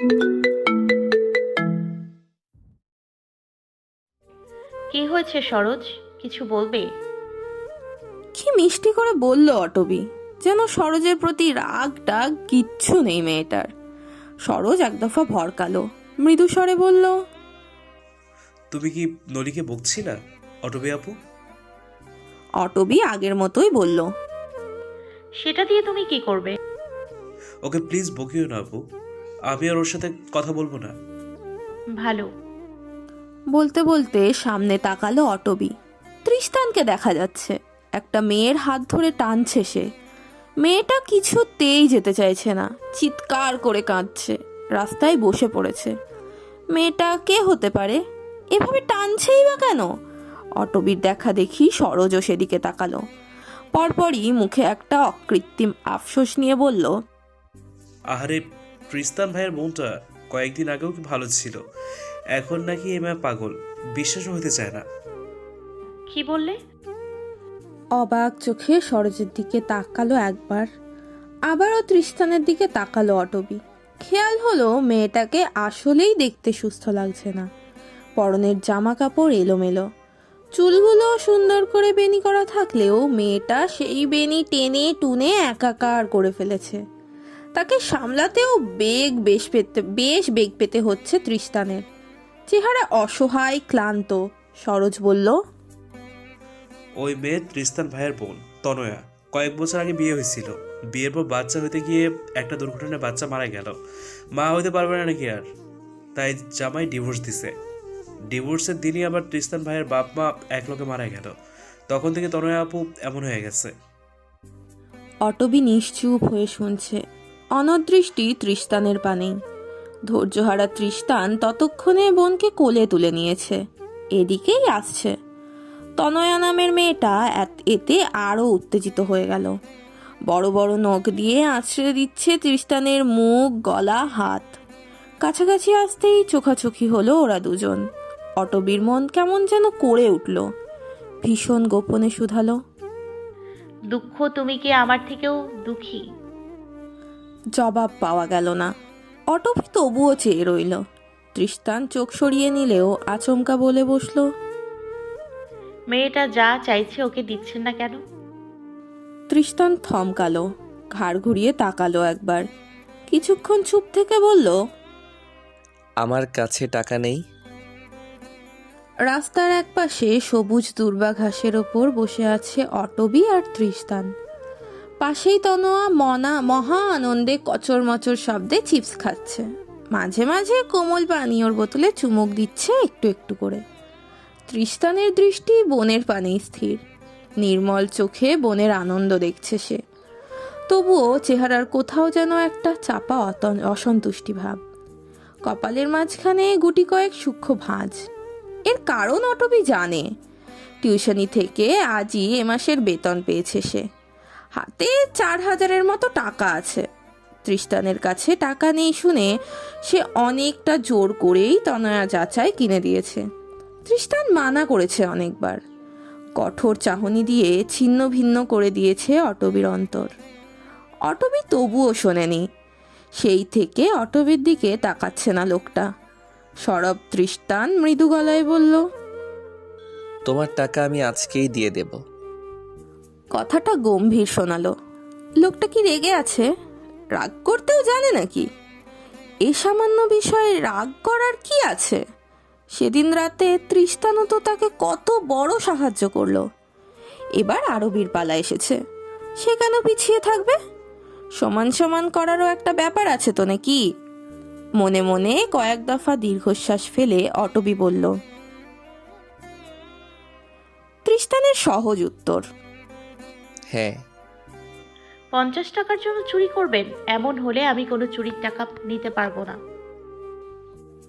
কি হয়েছে সরোজ? কিছু বলবে? কি মিষ্টি করে বলল অটবি যেন সরোজের প্রতি রাগ টাগ কিচ্ছু নেই মেয়েটার। সরোজ এক দফা ভরকালো মৃদু স্বরে বলল তুমি কি নলিকে বকছিলা অটবি আপু? অটবি আগের মতোই বলল সেটা দিয়ে তুমি কি করবে? ওকে প্লিজ বকিও না আপু। আমি আর ওর সাথে কথা বলব না। ভালো। বলতে বলতে সামনে তাকালো অটবি। তৃষ্তানকে দেখা যাচ্ছে। একটা মেয়ের হাত ধরে টানছে সে। মেয়েটা কিছুতেই যেতে চাইছে না। চিৎকার করে কাঁদছে। রাস্তায় বসে পড়েছে। মেয়েটা কে হতে পারে? এভাবে টানছেই বা কেন? অটবির দেখা দেখি সরোজও সেদিকে তাকালো। পরপরই মুখে একটা অকৃত্রিম আফসোস নিয়ে বলল আহারে ক্রিস্তান ভাইয়ের মনটা কয়েকদিন আগেও কি ভালো ছিল এখন নাকি এ এমা পাগল বিশ্বাসও হতে চায় না। কি বললে? অবাক চোখে সরোজের দিকে তাকালো একবার আবারও তৃষ্টানের দিকে তাকালো অটবি। খেয়াল হলো মেয়েটাকে আসলেই দেখতে সুস্থ লাগছে না। পরনের জামা কাপড় এলোমেলো। চুলগুলো সুন্দর করে বেনি করা থাকলেও মেয়েটা সেই বেনি টেনে টুনে একাকার করে ফেলেছে। তাকে সামলাতেও বেগ বেশ পেতে বেশ বেগ পেতে হচ্ছে তৃষ্টানের চেহারা অসহায় ক্লান্ত। সরোজ বলল ওই মেয়ে তৃস্তান ভাইয়ের বোন তনয়া। কয়েক বছর আগে বিয়ে হয়েছিল। বিয়ের পর বাচ্চা হইতে গিয়ে একটা দুর্ঘটনায় বাচ্চা মারা গেল। মা হইতে পারবে না নাকি আর? তাই জামাই ডিভোর্স দিছে। ডিভোর্সের দিনই আবার তৃস্তান ভাইয়ের বাপ মা এক লোকে মারা গেল। তখন থেকে তনয়া আপু এমন হয়ে গেছে। অটবি নিশ্চুপ হয়ে শুনছে। অনদৃষ্টি তৃষ্তানের পানেই ধৈর্যহারা তৃষ্তান ততক্ষণে বোনকে কোলে তুলে নিয়েছে। এদিকেই আসছে। তনয়া নামের মেয়েটা এতে আরও উত্তেজিত হয়ে গেল। বড় বড় নখ দিয়ে আছড়ে দিচ্ছে তৃষ্তানের মুখ, গলা, হাত। কাছাকাছি আসতেই চোখাচোখি হলো ওরা দুজন। অটবির মন কেমন যেন করে উঠল। ভীষণ গোপনে শুধালো। দুঃখ তুমি কি আমার থেকেও দুঃখী? জবাব পাওয়া গেল না। অটপি তবুও চেয়ে রইল। তৃষ্টান চোখ সরিয়ে নিলেও আচমকা বলে বসল মেয়েটা যা চাইছে ওকে দিচ্ছেন না কেন? তৃষ্টান থমকালো ঘাড় ঘুরিয়ে তাকালো একবার। কিছুক্ষণ চুপ থেকে বলল আমার কাছে টাকা নেই? রাস্তার একপাশে সবুজ দুর্বা ঘাসের ওপর বসে আছে অটবি আর তৃষ্টান পাশেই তনোয়া মনা, মহা আনন্দে কচর মচর শব্দে চিপস খাচ্ছে। মাঝে মাঝে কোমল পানীয়র বোতলে চুমুক দিচ্ছে একটু একটু করে। তৃষ্টানের দৃষ্টি বনের পানেই স্থির। নির্মল চোখে বনের আনন্দ দেখছে সে। তবুও চেহারার কোথাও যেন একটা চাপা অসন্তুষ্টি ভাব। কপালের মাঝখানে গুটি কয়েক সূক্ষ্ম ভাঁজ। এর কারণ অটবি জানে। টিউশনি থেকে আজই এ মাসের বেতন পেয়েছে সে। হাতে চার হাজারের মতো টাকা আছে। তৃষ্টানের কাছে টাকা নেই শুনে সে অনেকটা জোর করেই তনয়া যাচাই কিনে দিয়েছে। তৃষ্টান মানা করেছে অনেকবার। কঠোর চাহনি দিয়ে ছিন্ন ভিন্ন করে দিয়েছে অটবির অন্তর। অটবি তবুও শোনেনি। সেই থেকে অটবির দিকে তাকাচ্ছে না লোকটা। সরব তৃষ্টান মৃদু গলায় বলল, তোমার টাকা আমি আজকেই দিয়ে দেব। কথাটা গম্ভীর শোনালো। লোকটা কি রেগে আছে? রাগ করতেও জানে নাকি? এ সামান্য বিষয়ে রাগ করার কি আছে? সেদিন রাতে তৃষ্টানু তো তাকে কত বড় সাহায্য করল। এবার আরবির পালা এসেছে। সে কেন পিছিয়ে থাকবে? সমান সমান করারও একটা ব্যাপার আছে তো নাকি? মনে মনে কয়েক দফা দীর্ঘশ্বাস ফেলে অটবি বলল তৃষ্টানের সহজ উত্তর। হ্যাঁ। পঞ্চাশ টাকার জন্য চুরি করবেন এমন হলে আমি কোনো চুরির টাকা নিতে পারব না।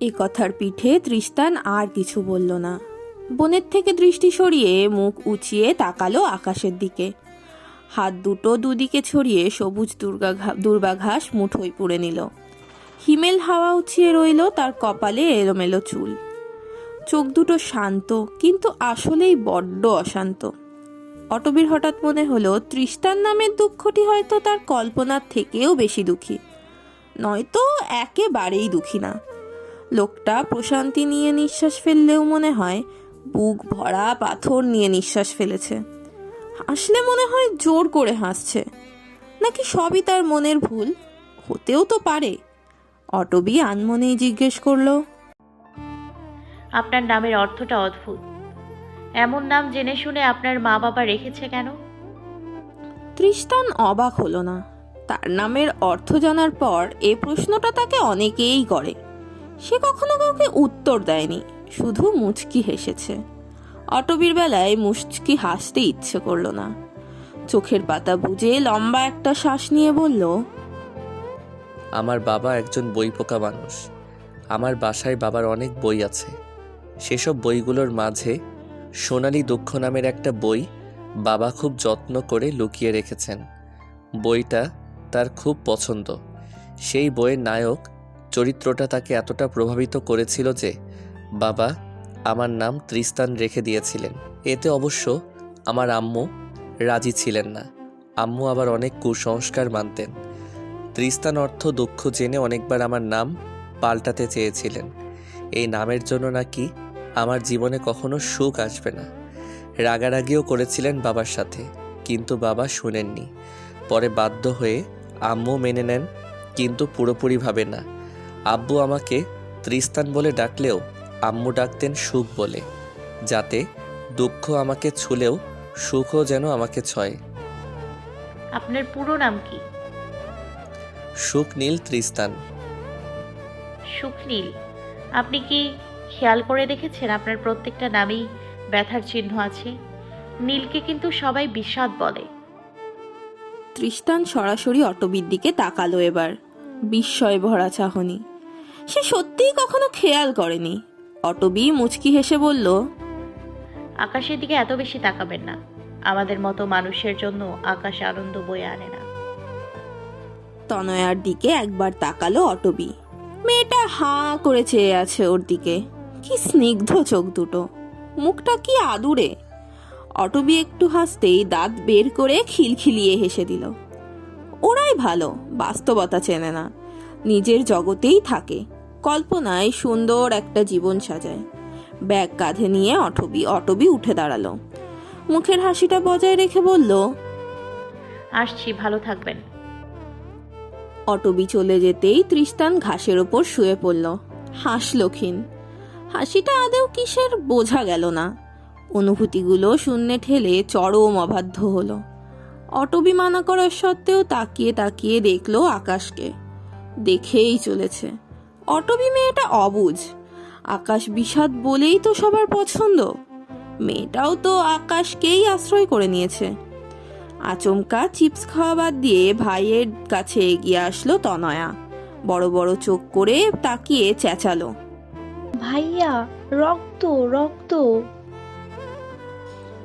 এ কথার পিঠে তৃষ্টান আর কিছু বলল না। বনের থেকে দৃষ্টি সরিয়ে মুখ উঁচিয়ে তাকালো আকাশের দিকে। হাত দুটো দুদিকে ছড়িয়ে সবুজ দুর্গা ঘা- দুর্বাঘাস মুঠোয় পুড়ে নিল। হিমেল হাওয়া উছিয়ে রইল তার কপালে এলোমেলো চুল। চোখ দুটো শান্ত কিন্তু আসলেই বড্ড অশান্ত। অটবির হঠাৎ মনে হলো তৃষ্টান নামের দুঃখটি হয়তো তার কল্পনার থেকেও বেশি দুঃখী। নয়তো একেবারেই দুঃখী না। লোকটা প্রশান্তি নিয়ে নিঃশ্বাস ফেললেও মনে হয়, বুক ভরা পাথর নিয়ে নিঃশ্বাস ফেলেছে। হাসলে মনে হয় জোর করে হাসছে। নাকি সবই তার মনের ভুল? হতেও তো পারে। অটবি আনমনেই জিজ্ঞেস করল, আপনার নামের অর্থটা অদ্ভুত। এমন নাম জেনে শুনে আপনার মা বাবা রেখেছে কেন? তৃষ্টান অবাক হলো না। তার নামের অর্থ জানার পর এ প্রশ্নটা তাকে অনেকেই করে। সে কখনো কাউকে উত্তর দেয়নি শুধু মুচকি হেসেছে। অটবির বেলায় মুচকি হাসতে ইচ্ছে করল না। চোখের পাতা বুঝে লম্বা একটা শ্বাস নিয়ে বলল আমার বাবা একজন বই পোকা মানুষ। আমার বাসায় বাবার অনেক বই আছে। সেসব বইগুলোর মাঝে সোনালী দুঃখ নামের একটা বই বাবা খুব যত্ন করে লুকিয়ে রেখেছেন। বইটা তার খুব পছন্দ। সেই বইয়ের নায়ক চরিত্রটা তাকে এতটা প্রভাবিত করেছিল যে বাবা আমার নাম ত্রিস্তান রেখে দিয়েছিলেন। এতে অবশ্য আমার আম্মু রাজি ছিলেন না। আম্মু আবার অনেক কুসংস্কার মানতেন। ত্রিস্তান অর্থ দুঃখ জেনে অনেকবার আমার নাম পাল্টাতে চেয়েছিলেন। এই নামের জন্য নাকি আমার জীবনে কখনো সুখ আসবে না। রাগারাগিও করেছিলেন বাবার সাথে কিন্তু বাবা শুনেননি। পরে বাধ্য হয়ে আম্মু মেনে নেন কিন্তু পুরোপুরিভাবে না। আব্বু আমাকে ত্রিস্তান বলে ডাকলেও আম্মু ডাকতেন সুখ বলে যাতে দুঃখ আমাকে ছুলেও সুখও যেন আমাকে ছয়। আপনার পুরো নাম কি? সুখ নীল ত্রিস্তান। সুখনীল আপনি কি খেয়াল করে দেখেছেন আপনার প্রত্যেকটা নামেই ব্যথার চিহ্ন আছে? নীলকে কিন্তু সবাই বিষাদ বলে। তৃষ্টান সরাসরি অটবির দিকে তাকালো এবার। বিস্ময় ভরা চাহনি। সে সত্যিই কখনো খেয়াল করেনি। অটবি মুচকি হেসে বলল আকাশের দিকে এত বেশি তাকাবেন না। আমাদের মতো মানুষের জন্য আকাশ আনন্দ বয়ে আনে না। তনয়ার দিকে একবার তাকালো অটবি। মেয়েটা হাঁ করে চেয়ে আছে ওর দিকে। কি স্নিগ্ধ চোখ দুটো। মুখটা কি আদুরে। অটবি একটু হাসতেই দাঁত বের করে খিলখিলিয়ে হেসে দিল। ওরাই ভালো বাস্তবতা চেনে না। নিজের জগতেই থাকে কল্পনায় সুন্দর একটা জীবন সাজায়। ব্যাগ কাঁধে নিয়ে অটবি অটবি উঠে দাঁড়াল। মুখের হাসিটা বজায় রেখে বলল আসছি ভালো থাকবেন। অটবি চলে যেতেই তৃষ্টান ঘাসের ওপর শুয়ে পড়ল। হাসল ক্ষীণ। হাসিটা আদেও কিসের বোঝা গেল না। অনুভূতিগুলো শূন্যে ঠেলে চরম অবাধ্য হলো। অটবি মানা করার সত্ত্বেও তাকিয়ে তাকিয়ে দেখল আকাশকে। দেখেই চলেছে। অটবি মেয়েটা অবুঝ। আকাশ বিষাদ বলেই তো সবার পছন্দ। মেয়েটাও তো আকাশকেই আশ্রয় করে নিয়েছে। আচমকা চিপস খাওয়া বাদ দিয়ে ভাইয়ের কাছে এগিয়ে আসলো তনয়া। বড় বড় চোখ করে তাকিয়ে চেঁচালো। ভাইয়া, রক্ত রক্ত।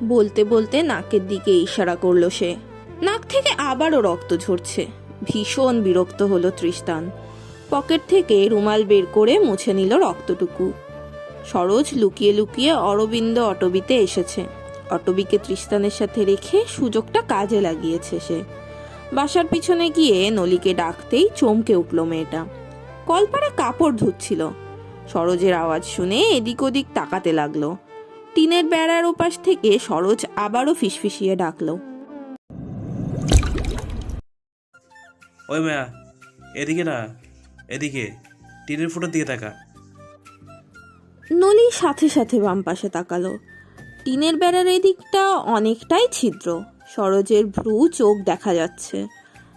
বলতে বলতে নাকের দিকে ইশারা করল সে। নাক থেকে আবারও রক্ত ঝরছে। ভীষণ বিরক্ত হলো তৃষ্টান। পকেট থেকে রুমাল বের করে মুছে নিল রক্তটুকু। সরোজ লুকিয়ে লুকিয়ে অরবিন্দ অটবিতে এসেছে। অটবিকে তৃষ্টানের সাথে রেখে সুযোগটা কাজে লাগিয়েছে সে। বাসার পিছনে গিয়ে নলিকে ডাকতেই চমকে উঠল মেয়েটা। কলপারে কাপড় ধুচ্ছিল। সরোজের আওয়াজ শুনে এদিক ওদিক তাকাতে লাগল। টিনের বেড়ার ওপাশ থেকে সরোজ আবারও ফিসফিসিয়ে ডাকলো। ওই মায়া এদিকে না এদিকে টিনের ফুটোর দিকে তাকা। নলি সাথে সাথে বাম পাশে তাকালো। টিনের বেড়ার এদিকটা অনেকটাই ছিদ্র। সরোজের ভ্রু চোখ দেখা যাচ্ছে।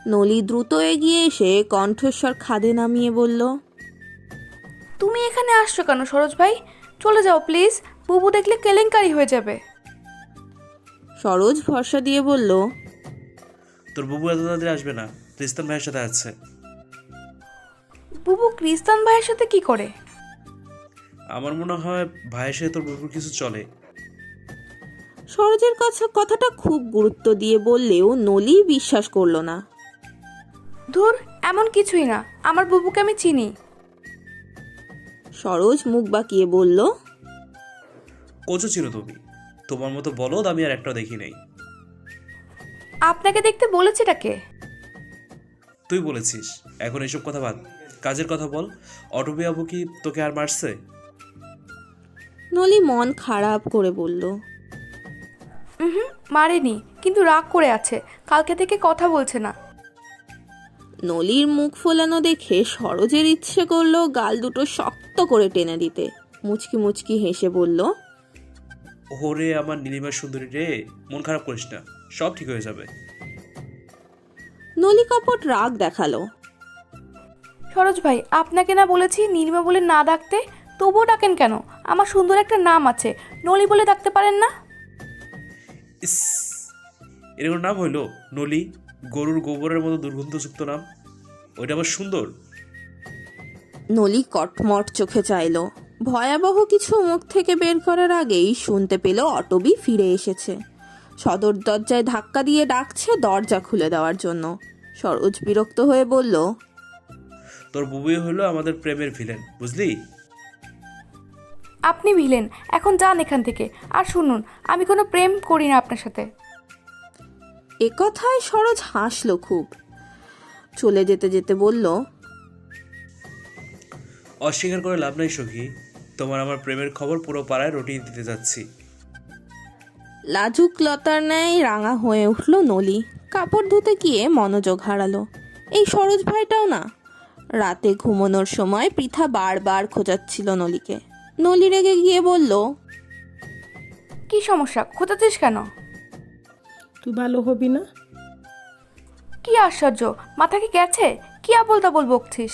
নলি দ্রুত এগিয়ে এসে কণ্ঠস্বর খাদে নামিয়ে বলল তুমি এখানে আসছো কেন সরোজ ভাই? চলে যাও প্লিজ বুবু দেখলে কেলেঙ্কারি হয়ে যাবে। সরোজ ভরসা দিয়ে বলল তোর বুবু এত তাড়াতাড়ি আসবে না ত্রিস্তান ভাইয়ের সাথে আছে। বুবু ক্রিস্তান ভাইয়ের সাথে কি করে? আমার মনে হয় ভাইয়ের সাথে তোর বুবুর কিছু চলে। সরোজের কাছে কথাটা খুব গুরুত্ব দিয়ে বললেও নলি বিশ্বাস করল না। ধুর এমন কিছুই না। আমার বুবুকে আমি চিনি। সরোজ মুখ বাঁকিয়ে বলল কোচও ছিল তুমি। তোমার মতো বলো আমি আর একটা দেখি নাই। আপনাকে দেখতে বলেছে এটাকে তুই বলেছিস। এখন এসব কথা বাদ। কাজের কথা বল। অটবি আবু কি তোকে আর মারছে? নলি মন খারাপ করে বলল হুম মারেনি কিন্তু রাগ করে আছে। কালকে থেকে কথা বলছে না। নলির মুখ ফোলানো দেখে সরোজের ইচ্ছে করল গাল দুটো শক্ত করে টেনে দিতে। মুচকি মুচকি হেসে বলল ওরে আমার নীলিমা সুন্দরী রে মন খারাপ করিস না সব ঠিক হয়ে যাবে। নলি কপট রাগ দেখাল। সরোজ ভাই আপনাকে না বলেছি নীলিমা বলে না ডাকতে? তবুও ডাকেন কেন? আমার সুন্দর একটা নাম আছে নলি বলে ডাকতে পারেন না? ইস এরকম নাম হইল নলি গরুর গোবরের মতো দুর্গন্ধযুক্ত নাম? ওইটা আবার সুন্দর। নলি কটমট চোখে চাইল। ভয়াবহ কিছু মুখ থেকে বের করার আগেই শুনতে পেল অটবি ফিরে এসেছে। সদর দরজায় ধাক্কা দিয়ে ডাকছে দরজা খুলে দেওয়ার জন্য। সরোজ বিরক্ত হয়ে বলল তোর বুবুই হলো আমাদের প্রেমের ভিলেন বুঝলি? আপনি ভিলেন এখন যান এখান থেকে। আর শুনুন আমি কোনো প্রেম করি না আপনার সাথে। একথায় সরোজ হাসলো খুব। চলে যেতে যেতে বলল অস্বীকার করে লাভ নাই সখী তোমার আমার প্রেমের খবর পুরো পাড়ায় রটিয়ে দিতে যাচ্ছি। লাজুক লতার ন্যায় রাঙা হয়ে উঠল নলি। কাপড় ধুতে গিয়ে মনোযোগ হারালো। এই সরোজ ভাইটাও না। রাতে ঘুমানোর সময় পৃথা বারবার খোঁজাচ্ছিল নলিকে। নলি রেগে গিয়ে বলল কি সমস্যা? খোঁজাচ্ছিস কেন? তুই ভালো হবি না? কি আশ্চর্য মাথা কি গেছে? কি আবল তাবল বকছিস?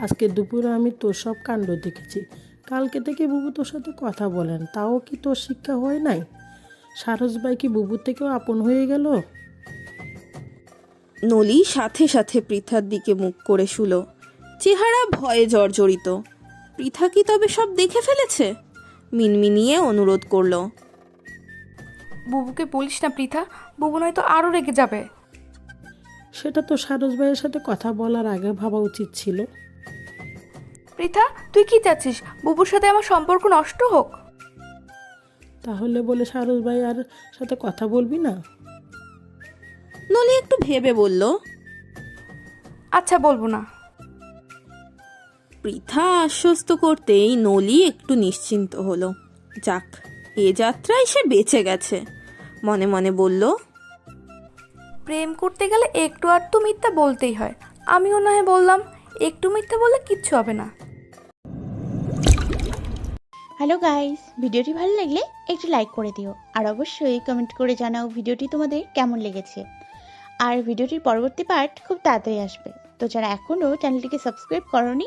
আজকে দুপুরে আমি তোর সব কাণ্ড দেখেছি। কালকে থেকে বুবু তোর সাথে কথা বলেন তাও কি তোর শিক্ষা হয় নাই? সারস ভাই কি বুবুর থেকেও আপন হয়ে গেল? নলি সাথে সাথে পৃথার দিকে মুখ করে শুলো। চেহারা ভয়ে জর্জরিত। পৃথা কি তবে সব দেখে ফেলেছে? মিনমিনিয়ে অনুরোধ করল। বুবুকে বলিস না পৃথা বুবু নয়তো আরও রেগে যাবে। সেটা তো সারস ভাইয়ের সাথে কথা বলার আগে ভাবা উচিত ছিল। পৃথা তুই কি চাচ্ছিস? বুবুর সাথে আমার সম্পর্ক নষ্ট হোক। তাহলে বলে সারস ভাই আর সাথে কথা বলবি না? নলি একটু ভেবে বলল। আচ্ছা বলব না। পৃথা আশ্বস্ত করতেই নলি একটু নিশ্চিন্ত হলো। যাক এ যাত্রায় সে বেঁচে গেছে। মনে মনে বলল প্রেম করতে গেলে একটু আধটু মিথ্যা বলতেই হয়। আমিও না হয় বললাম একটু মিথ্যা বললে কিচ্ছু হবে না। হ্যালো গাইস ভিডিওটি ভালো লাগলে একটু লাইক করে দিও। আর অবশ্যই কমেন্ট করে জানাও ভিডিওটি তোমাদের কেমন লেগেছে। আর ভিডিওটির পরবর্তী পার্ট খুব তাড়াতাড়ি আসবে। তো যারা এখনও চ্যানেলটিকে সাবস্ক্রাইব করনি